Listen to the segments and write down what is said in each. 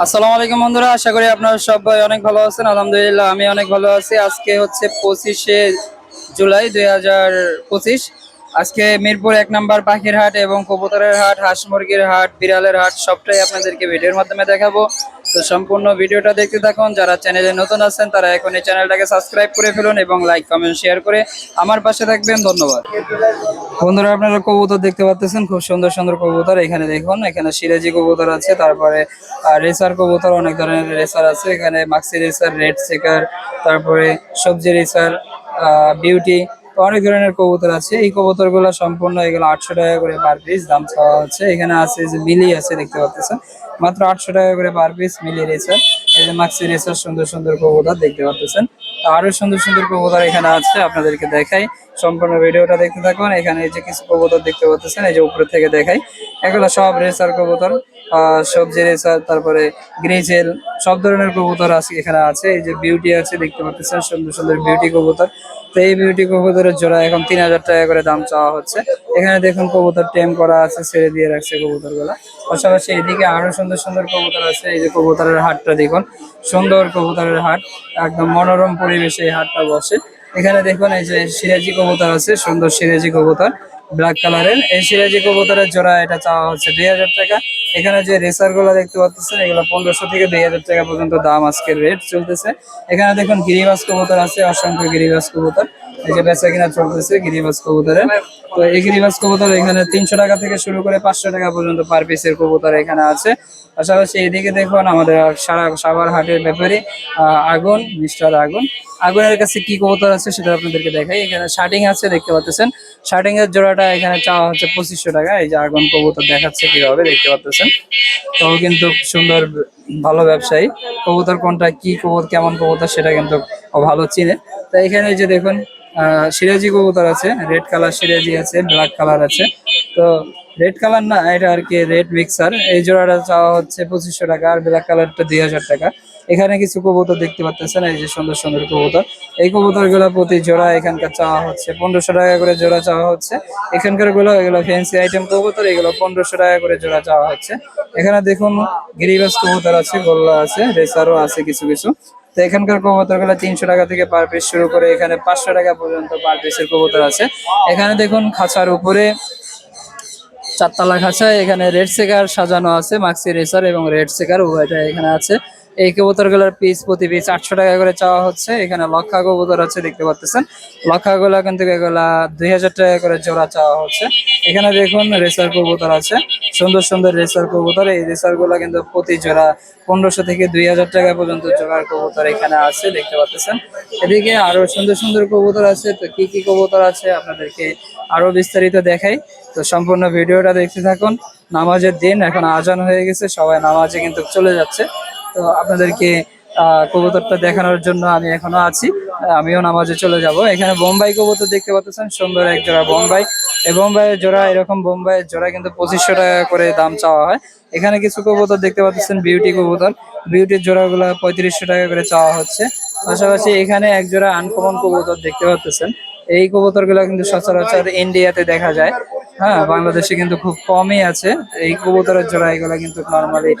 আসসালামু আলাইকুম বন্ধুরা, আশা করি আপনারা সবাই অনেক ভালো আছেন। আলহামদুলিল্লাহ, আমি অনেক ভালো আছি। আজকে হচ্ছে পঁচিশে জুলাই দুই হাজার পঁচিশ। আজকে মিরপুর এক নাম্বার পাখির হাট এবং কবুতরের হাট, হাঁস মুরগির হাট, বিড়ালের হাট, সবটাই আপনাদেরকে ভিডিওর মাধ্যমে দেখাবো। তো সম্পূর্ণ ভিডিওটা দেখতে থাকুন। যারা চ্যানেলে নতুন আছেন, তারা এখন এই চ্যানেলটাকে সাবস্ক্রাইব করে ফেলুন এবং লাইক কমেন্ট শেয়ার করে আমার পাশে থাকবেন। ধন্যবাদ। বন্ধুরা, আপনারা কবুতর দেখতে পাচ্ছেন খুব সুন্দর সুন্দর কবুতর। এখানে দেখুন, এখানে সিরাজি কবুতর আছে, তারপরে রেসার কবুতর, অনেক ধরনের রেসার আছে। এখানে মাক্সি রেসার রেড সেকার তারপরে সবজি রেসার বিউটি অনেক ধরনের কবুতর আছে। এই কবুতরগুলো সম্পূর্ণ এগুলো আটশো টাকা করে পার পিস দাম চাওয়া হচ্ছে। এখানে আছে যে মিলি আছে, দেখতে পাচ্ছেন। মাত্র আটশো টাকা করে পার পিস মিলি রেসার। এই যে মাক্সি রেসার, সুন্দর সুন্দর কবুতর দেখতে পাচ্ছেন। আরও সুন্দর সুন্দর কবুতর এখানে আছে, আপনাদেরকে দেখাই। সম্পূর্ণ ভিডিওটা দেখতে থাকুন। এখানে এই যে কিছু কবুতর দেখতে পাচ্ছেন, এই যে উপরে থেকে দেখাই। এগুলো সব রেসার কবুতর। সবজি তারপরে গ্রিজেল, সব ধরনের কবুতর আছে এখানে আছে। এই যে বিউটি আছে, দেখতে পাচ্ছেন, সুন্দর সুন্দর বিউটি কবুতর। তো এই বিউটি কবুতরের জোড়া এখন তিন হাজার টাকা করে দাম চাওয়া হচ্ছে। এখানে দেখুন কবুতর টেম করা আছে, ছেড়ে দিয়ে রাখছে কবুতরগুলা পাশাপাশি এদিকে আরও সুন্দর সুন্দর কবুতর আছে, এই যে কবুতরের হাটটা দেখুন। সুন্দর কবুতরের হাট, একদম মনোরম পরিবেশে এই হাটটা বসে। এখানে দেখুন এই যে সিরাজি কবুতর আছে, সুন্দর সিরাজি কবুতর ব্ল্যাক কালারের এই সিরাজি কবুতরের জোড়া এটা চাওয়া হচ্ছে দুই হাজার টাকা। এখানে যে রেসারগুলো দেখতে পাচ্ছেন, এগুলো পনেরোশো থেকে দুই হাজার টাকা পর্যন্ত দাম আজকের রেট চলতেছে। এখানে দেখুন গিরিবাস কবুতর আছে, অসংখ্য গিরিবাস কবুতর। এই যে বেচা কিনা চলতেছে গিরিবাস কবুতরের তো এই গিরিবাস কবুতর এখানে তিনশো টাকা থেকে শুরু করে পাঁচশো টাকা পর্যন্ত পার পিসের কবুতর এখানে আছে। পাশাপাশি এদিকে দেখুন আমাদের সারা সাভার হাটের ব্যাপারে আগুন, মিস্টার আগুন। আগুনের কাছে কি কবুতর আছে সেটা আপনাদেরকে দেখাই। এখানে শার্টিং আছে, দেখতে পাচ্ছেন। শার্টিং এর জোড়াটা এখানে চাওয়া হচ্ছে পঁচিশশো টাকা। এই যে আগুন কবুতর দেখাচ্ছে কীভাবে, দেখতে পাচ্ছেন। তো কিন্তু সুন্দর, ভালো ব্যবসায়ী। কবুতর কোনটা, কি কবুতর, কেমন কবুতর সেটা কিন্তু ভালো চিনে। তো এখানে যে দেখুন সিরাজি কবুতর আছে রেড কালার সিরাজি আছে ব্ল্যাক কালার আছে। তো রেড কালার না, এটা আর কি রেড মিক্সার এই জোড়াটা চাওয়া হচ্ছে পঁচিশশো টাকা, আর ব্ল্যাক কালারটা দুই হাজার টাকা। এখানে কিছু কবুতর দেখতে পাচ্ছেন, এই যে সুন্দর সুন্দর কবুতর। এই কবুতরগুলো প্রতি জোড়া এখানকার চাওয়া হচ্ছে পনেরোশো টাকা করে জোড়া চাওয়া হচ্ছে। এখানকারগুলো এগুলো ফ্যান্সি আইটেম কবুতর, এগুলো পনেরোশো টাকা করে জোড়া চাওয়া হচ্ছে। এখানে দেখুন গিরিবাস কবুতর আছে, গোল্লা আছে, রেসারও আছে কিছু কিছু। তো এখানকার কবুতরগুলো তিনশো টাকা থেকে পার পিস শুরু করে এখানে পাঁচশো টাকা পর্যন্ত পার পিসের কবুতর আছে। এখানে দেখুন খাঁচার উপরে চারতলা খাঁচা, এখানে রেড সেকার সাজানো আছে, মাক্সি রেসার এবং রেড সেকার উভয়টা এখানে আছে। এই কবুতরগুলোর পিস প্রতি পিস আটশো টাকা করে চাওয়া হচ্ছে। এখানে লক্ষা কবুতর আছে, দেখতে পাচ্ছেন লক্ষা গুলা কিন্তু এগুলা দুই হাজার টাকা করে জোড়া চাওয়া হচ্ছে। এখানে দেখুন রেসার কবুতর আছে, সুন্দর সুন্দর রেসার কবুতর। এই রেসারগুলা কিন্তু প্রতি জোড়া পনেরোশো থেকে দুই হাজার টাকা পর্যন্ত জোড়ার কবুতর এখানে আছে, দেখতে পাচ্ছেন এদিকে আরও সুন্দর সুন্দর কবুতর আছে। তো কি কি কবুতর আছে আপনাদেরকে আরও বিস্তারিত দেখাই। তো সম্পূর্ণ ভিডিওটা দেখতে থাকুন। নামাজের দিন এখন আজান হয়ে গেছে, সবাই নামাজে কিন্তু চলে যাচ্ছে। তো আপনাদেরকে কবুতরটা দেখানোর জন্য আমি এখনও আছি। আমিও নামাজে চলে যাব। এখানে বোম্বাই কবুতর দেখতে পাচ্ছেন, সুন্দর এক জোড়া বোম্বাই। এই বোম্বাইয়ের জোড়া, এরকম বোম্বাইয়ের জোড়া কিন্তু পঁচিশশো টাকা করে দাম চাওয়া হয়। এখানে কিছু কবুতর দেখতে পাচ্ছেন, বিউটি কবুতর। বিউটির জোড়াগুলো পঁয়ত্রিশশো টাকা করে চাওয়া হচ্ছে। পাশাপাশি এখানে এক জোড়া আনকমন কবুতর দেখতে পাচ্ছেন। এই কবুতরগুলা কিন্তু সচরাচর ইন্ডিয়াতে দেখা যায়। হ্যাঁ বাংলাদেশে কিন্তু খুব কমই আছে। এই কবুতরের জোড়া এগুলা কিন্তু নর্মালি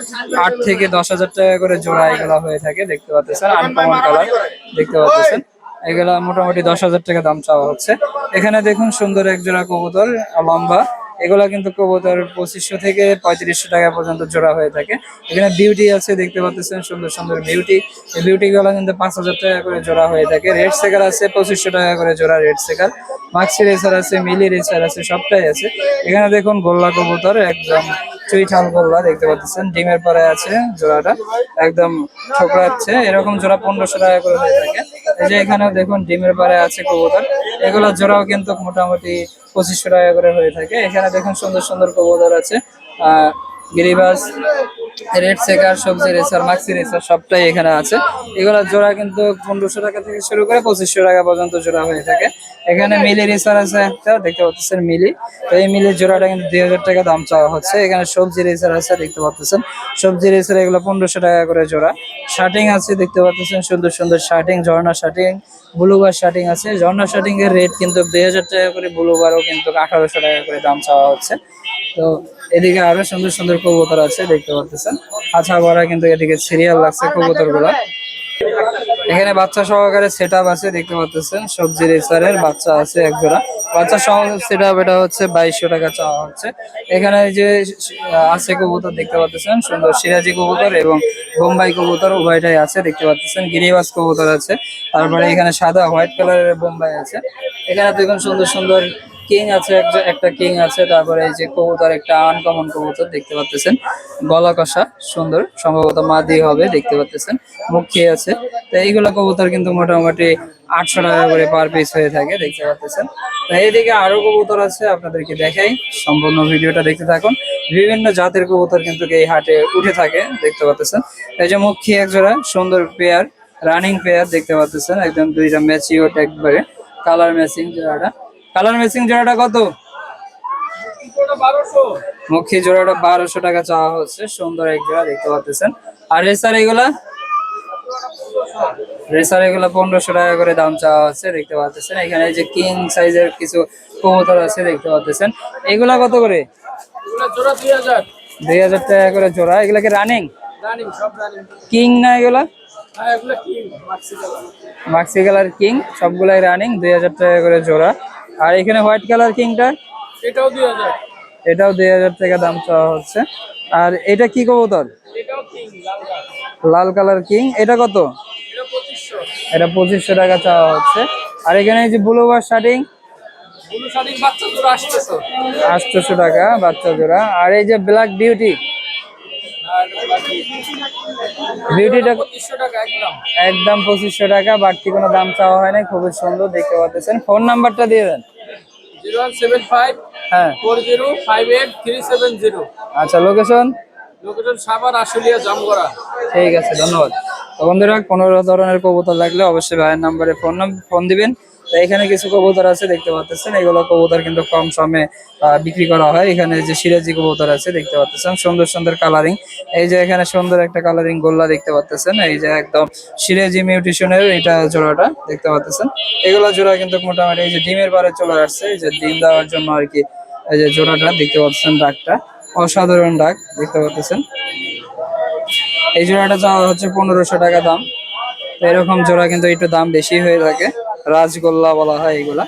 আট থেকে দশ হাজার টাকা করে জোড়া এগুলা হয়ে থাকে, দেখতে পাচ্ছেন আনকমন কালার দেখতে পাচ্ছেন। এগুলা মোটামুটি দশ হাজার টাকা দাম চাওয়া হচ্ছে। এখানে দেখুন সুন্দর এক জোড়া কবুতর, লম্বা। এগুলা কিন্তু কবুতর পঁচিশশো থেকে পঁয়ত্রিশশো টাকা পর্যন্ত জোড়া হয়ে থাকে। এখানে বিউটি আছে, দেখতে পাচ্ছেন সুন্দর সুন্দর বিউটি এই বিউটিগুলো কিন্তু পাঁচ হাজার টাকা করে জোড়া হয়ে থাকে। রেড সেকার আছে, পঁচিশশো টাকা করে জোড়া রেড সেকার মাক্সি রেসার আছে মিলি রেসার আছে, সবটাই আছে। এখানে দেখুন গোল্লা কবুতর, একদম চুইঠাল গোল্লা দেখতে পাচ্ছেন। ডিমের পরে আছে জোড়াটা, একদম ঠোকরাচ্ছে। এরকম জোড়া পনেরোশো টাকা করে হয়ে থাকে। এই যে এখানেও দেখুন, ডিমের পরে আছে কবুতর। এগুলো জোড়াও কিন্তু মোটামুটি পঁচিশশো টাকা করে হয়ে থাকে। এখানে দেখুন সুন্দর সুন্দর কবুতর আছে। গিরিবাস রেড সেকার সবজি রেসার, মাক্সি রেসার, সবটাই এখানে আছে। এগুলো জোড়া কিন্তু পনেরোশো টাকা থেকে শুরু করে পঁচিশশো টাকা পর্যন্ত জোড়া হয়ে থাকে। এখানে মিলি রেসার আছে একটা দেখতে পাচ্ছেন মিলি। তো এই মিলির জোড়াটা কিন্তু দুই হাজার টাকা দাম চাওয়া হচ্ছে। এখানে সবজি রেসার আছে দেখতে পাচ্ছেন। সবজি রেসার এগুলো পনেরোশো টাকা করে জোড়া। শার্টিং আছে দেখতে পাচ্ছেন সুন্দর সুন্দর শার্টিং ঝর্ণা শার্টিং ব্লুবার শার্টিং আছে। ঝর্ণা শার্টিং এর রেট কিন্তু দুই হাজার টাকা করে ব্লুবারও কিন্তু আঠারোশো টাকা করে দাম চাওয়া হচ্ছে। তো এদিকে আরও সুন্দর সুন্দর কবুতর আছে দেখতে পাচ্ছেন। আচ্ছা ভরা কিন্তু এদিকে সিরিয়াল লাগছে কবুতরগুলা এখানে বাচ্চা সহকারে সেট আছে, দেখতে পাচ্ছেন সবজি রেসারের বাচ্চা আছে এক জোড়া। বাচ্চা সহ সেট এটা হচ্ছে বাইশশো টাকা চাওয়া হচ্ছে। এখানে যে আছে কবুতর, দেখতে পাচ্ছেন সুন্দর সিরাজি কবুতর এবং বোম্বাই কবুতর উভয়টাই আছে, দেখতে পাচ্ছেন গিরিবাস কবুতর আছে। তারপরে এখানে সাদা হোয়াইট কালারের বোম্বাই আছে। এখানে দেখুন সুন্দর সুন্দর কিং আছে এক- একটা কিং আছে, তারপরে এই যে কবুতর, একটা আনকমন কবুতর দেখতে পাচ্ছেন গলা কষা, সুন্দর। সম্ভবত মা মাদি হবে, দেখতে পাচ্ছেন মুখ খেয়ে আছে। তো এইগুলো কবুতর কিন্তু মোটামুটি আটশো টাকা করে পার পিস হয়ে থাকে, দেখতে পাচ্ছেন তো এইদিকে আরও কবুতর আছে, আপনাদেরকে দেখাই। সম্পূর্ণ ভিডিওটা দেখতে থাকুন। বিভিন্ন জাতের কবুতর কিন্তু এই হাটে উঠে থাকে, দেখতে পাচ্ছেন এই যে মুখ খেয়ে এক জোড়া সুন্দর পেয়ার রানিং পেয়ার দেখতে পাচ্ছেন একদম দুইটা ম্যাচিওট একবারে। কালার ম্যাচিং জোড়াটা কালার ম্যাচিং জোড়াটা কত? মুখী জোড়াটা বারোশো টাকা চাওয়া হচ্ছে সুন্দর এক জোড়া দেখতে পাচ্ছেন। আর রেসার এগুলা? রেসার এগুলা পনেরোশো টাকা করে দাম চাওয়া হচ্ছে দেখতে পাচ্ছেন। এখানে যে কিং সাইজের কিছু কবুতর আছে দেখতে পাচ্ছেন। এগুলা কত করে? দুই হাজার টাকা করে জোড়া। এগুলা কি রানিং কিং না এগুলা? মাক্সি কালার কিং সবগুলাই রানিং দুই হাজার টাকা করে জোড়া। আর এখানে হোয়াইট কালার কিংটা? এটাও দুই হাজার। এটাও দুই হাজার টাকা দাম চাওয়া হচ্ছে। আর এটা কি কবুতর? লাল কালার। কিং। এটা কত? এটা পঁচিশশো। টাকা চাওয়া হচ্ছে। আর এখানে এই যে শার্টিং? ব্লু বাচ্চা জোড়া আসতেছে টাকা বাচ্চা জোড়া। আর এই যে ব্ল্যাক বিউটি? বিউটিটা একদম। পঁচিশশো টাকা বাড়তি কোনো দাম চাওয়া হয় না খুবই সুন্দর দেখতে পাচ্ছেন। ফোন নাম্বারটা দিয়ে দেন। আচ্ছা লোকেশন? লোকেশন সাভার আশুলিয়া জামগড়া। ঠিক আছে ধন্যবাদ। বন্ধুরা কোনো ধরনের কবুতর লাগলে অবশ্যই ভাইয়ের নাম্বারে ফোন ফোন দিবেন। এখানে কিছু কবুতর আছে দেখতে পাচ্ছেন। এগুলো কবুতর কিন্তু কম সমে আহ, বিক্রি করা হয়। এখানে যে সিরাজি কবুতর আছে দেখতে পাচ্ছেন। সুন্দর সুন্দর কালারিং এই যে এখানে সুন্দর একটা কালারিং গোল্লা দেখতে পাচ্ছেন। এই যে একদম সিরাজি মিউটিশনের এটা জোড়াটা দেখতে পাচ্ছেন। এগুলো জোড়া কিন্তু মোটামুটি এই যে ডিমের পারে চলে আসছে। এই যে ডিম দেওয়ার জন্য আর কি এই যে জোড়াটা দেখতে পাচ্ছেন ডাকটা। অসাধারণ ডাক দেখতে পাচ্ছেন। এই জোড়াটা চাওয়া হচ্ছে পনেরোশো টাকা দাম। এরকম জোড়া কিন্তু একটু দাম বেশি হয়ে থাকে। রাজগোল্লা বলা হয় এগুলা।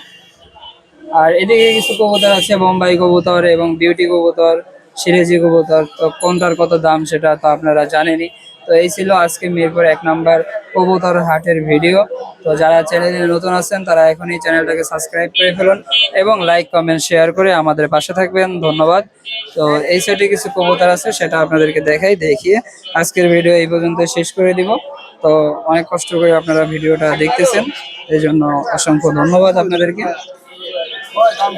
আর এদিকে কিছু কবুতর আছে, বোম্বাই কবুতর এবং বিউটি কবুতর সিরেজি কবুতর। তো কোনটার কত দাম সেটা তো আপনারা জানেনই। তো এই ছিল আজকে মিরপুর এক নাম্বার কবুতর হাটের ভিডিও। তো যারা চ্যানেলে নতুন আছেন, তারা এখনই চ্যানেলটাকে সাবস্ক্রাইব করে ফেলুন এবং লাইক, কমেন্ট, শেয়ার করে আমাদের পাশে থাকবেন। ধন্যবাদ। তো এই সাইডে কিছু কবুতর আছে, সেটা আপনাদেরকে দেখাই, দেখিয়ে আজকের ভিডিও এই পর্যন্ত শেষ করে দিব। তো অনেক কষ্ট করে আপনারা ভিডিওটা দেখতেছেন। এই জন্য অসংখ্য ধন্যবাদ আপনাদেরকে।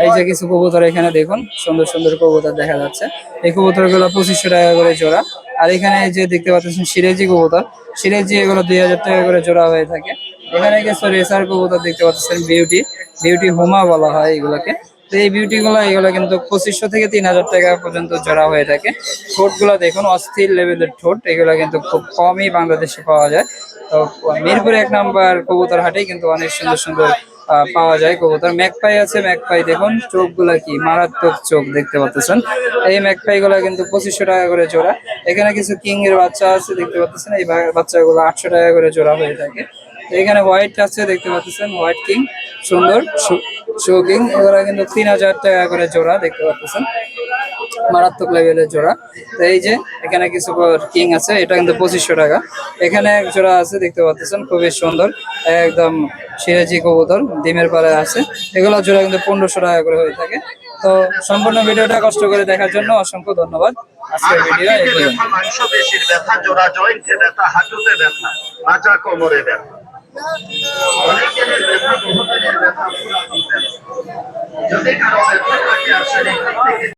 এই যে কিছু কবুতর এখানে দেখুন, সুন্দর সুন্দর কবুতর দেখা যাচ্ছে। এই কবুতরগুলো পঁচিশশো টাকা করে জোড়া। আর এখানে যে দেখতে পাচ্ছেন সিরেজি কবুতর, সিরেজি এগুলো দুই হাজার টাকা করে জোড়া হয়ে থাকে। এখানে কিছু রেসার কবুতর দেখতে পাচ্ছেন, বিউটি বিউটি হোমা বলা হয় এগুলোকে। তো এই বিউটি গুলো এগুলো কিন্তু পঁচিশশো থেকে তিন হাজার টাকা পর্যন্ত জোড়া হয়ে থাকে। ঠোঁটগুলো দেখুন, অস্থির লেভেলের ঠোঁট, এগুলো কিন্তু খুব কমই বাংলাদেশে পাওয়া যায়। তো মিরপুর এক নাম্বার কবুতর হাটে কিন্তু অনেক সুন্দর সুন্দর পাওয়া যায় কবুতর। ম্যাকপাই আছে, ম্যাকপাই দেখুন চোখগুলা কি মারাত্মক চোখ দেখতে পাচ্ছেন। এই ম্যাকপাই গুলা কিন্তু পঁচিশশো টাকা করে জোড়া। এখানে কিছু কিং এর বাচ্চা আছে, দেখতে পাচ্ছেন, এই বাচ্চাগুলো আটশো টাকা করে জোড়া হয়ে থাকে। এখানে হোয়াইট আছে, দেখতে পাচ্ছেন হোয়াইট কিং সুন্দর, শো কিং এগুলা কিন্তু তিন হাজার টাকা করে জোড়া, দেখতে পাচ্ছেন, মারাত্মক লেভেলের জোড়া। তো এই যে, এখানে কিছু কিং আছে, এটা কিন্তু পঁচিশশো টাকা। এখানে এক জোড়া আছে, দেখতে পাচ্ছেন, খুবই সুন্দর, একদম সিরাজি কবুতর, ডিমের পাড়ে আছে। এগুলো জোড়া কিন্তু পনেরোশো টাকা করে হয়ে থাকে। তো সম্পূর্ণ ভিডিওটা কষ্ট করে দেখার জন্য অসংখ্য ধন্যবাদ। আজকের ভিডিও ব্যথা, জোড়া জয়েন্টে ব্যথা, হাঁটুতে ব্যথা মাথা কোমরে ব্যথা। যদি কারও আসলে